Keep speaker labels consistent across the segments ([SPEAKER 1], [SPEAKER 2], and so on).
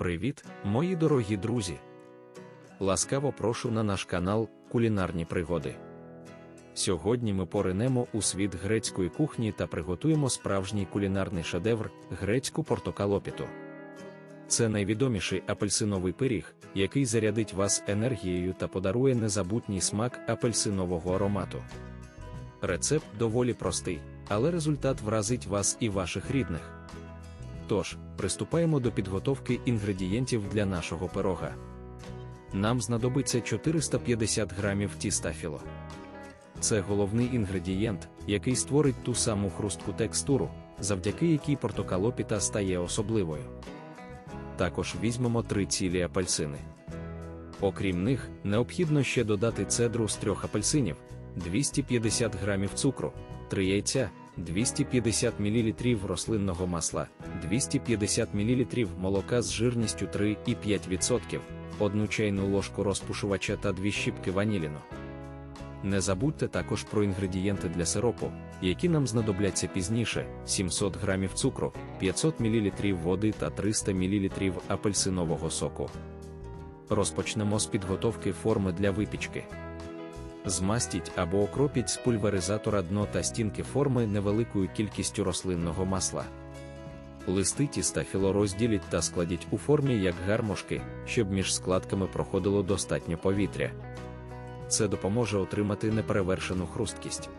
[SPEAKER 1] Привіт, мої дорогі друзі! Ласкаво прошу на наш канал Кулінарні пригоди. Сьогодні ми поринемо у світ грецької кухні та приготуємо справжній кулінарний шедевр грецьку портокалопіту. Це найвідоміший апельсиновий пиріг, який зарядить вас енергією та подарує незабутній смак апельсинового аромату. Рецепт доволі простий, але результат вразить вас і ваших рідних. Тож, приступаємо до підготовки інгредієнтів для нашого пирога. Нам знадобиться 450 грамів тіста філо. Це головний інгредієнт, який створить ту саму хрустку текстуру, завдяки якій портокалопіта стає особливою. Також візьмемо три цілі апельсини. Окрім них, необхідно ще додати цедру з трьох апельсинів, 250 грамів цукру, 3 яйця, 250 мл рослинного масла, 250 мл молока з жирністю 3,5%, 1 чайну ложку розпушувача та 2 щіпки ваніліну. Не забудьте також про інгредієнти для сиропу, які нам знадобляться пізніше: 700 г цукру, 500 мл води та 300 мл апельсинового соку. Розпочнемо з підготовки форми для випічки. Змастіть або окропіть з пульверизатора дно та стінки форми невеликою кількістю рослинного масла. Листи тіста філо розділіть та складіть у формі як гармошки, щоб між складками проходило достатньо повітря. Це допоможе отримати неперевершену хрусткість.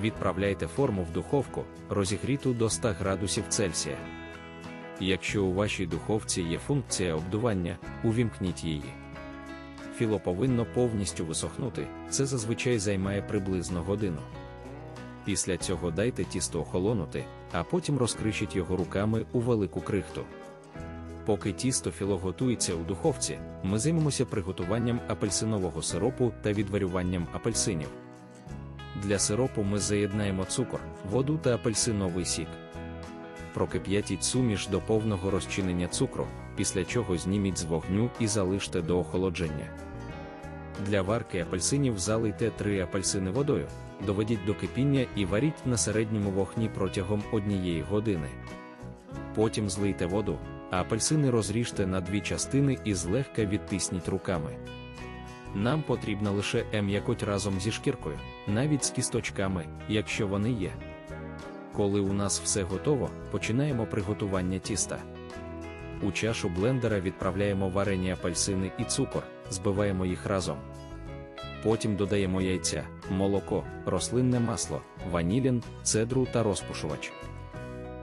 [SPEAKER 1] Відправляйте форму в духовку, розігріту до 100 градусів Цельсія. Якщо у вашій духовці є функція обдування, увімкніть її. Філо повинно повністю висохнути, це зазвичай займає приблизно годину. Після цього дайте тісто охолонути, а потім розкришіть його руками у велику крихту. Поки тісто філо готується у духовці, ми займемося приготуванням апельсинового сиропу та відварюванням апельсинів. Для сиропу ми заєднаємо цукор, воду та апельсиновий сік. Прокип'ятіть суміш до повного розчинення цукру, після чого зніміть з вогню і залиште до охолодження. Для варки апельсинів залийте 3 апельсини водою, доведіть до кипіння і варіть на середньому вогні протягом однієї години. Потім злийте воду, а апельсини розріжте на дві частини і злегка відтисніть руками. Нам потрібна лише ем'якоть разом зі шкіркою, навіть з кісточками, якщо вони є. Коли у нас все готово, починаємо приготування тіста. У чашу блендера відправляємо варені апельсини і цукор, збиваємо їх разом. Потім додаємо яйця, молоко, рослинне масло, ванілін, цедру та розпушувач.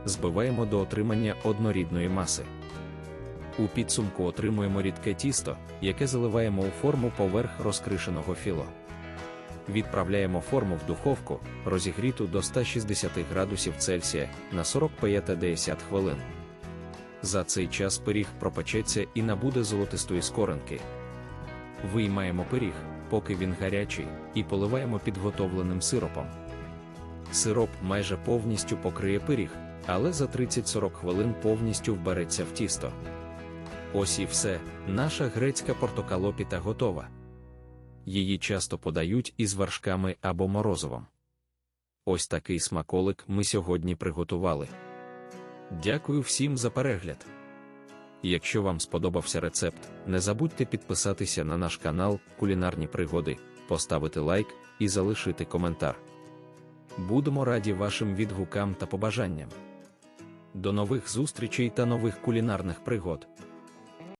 [SPEAKER 1] Збиваємо до отримання однорідної маси. У підсумку отримуємо рідке тісто, яке заливаємо у форму поверх розкришеного філо. Відправляємо форму в духовку, розігріту до 160 градусів Цельсія на 45-50 хвилин. За цей час пиріг пропечеться і набуде золотистої скоринки. Виймаємо пиріг, поки він гарячий, і поливаємо підготовленим сиропом. Сироп майже повністю покриє пиріг, але за 30-40 хвилин повністю вбереться в тісто. Ось і все, наша грецька портокалопіта готова. Її часто подають із вершками або морозивом. Ось такий смаколик ми сьогодні приготували. Дякую всім за перегляд. Якщо вам сподобався рецепт, не забудьте підписатися на наш канал Кулінарні пригоди, поставити лайк і залишити коментар. Будемо раді вашим відгукам та побажанням. До нових зустрічей та нових кулінарних пригод.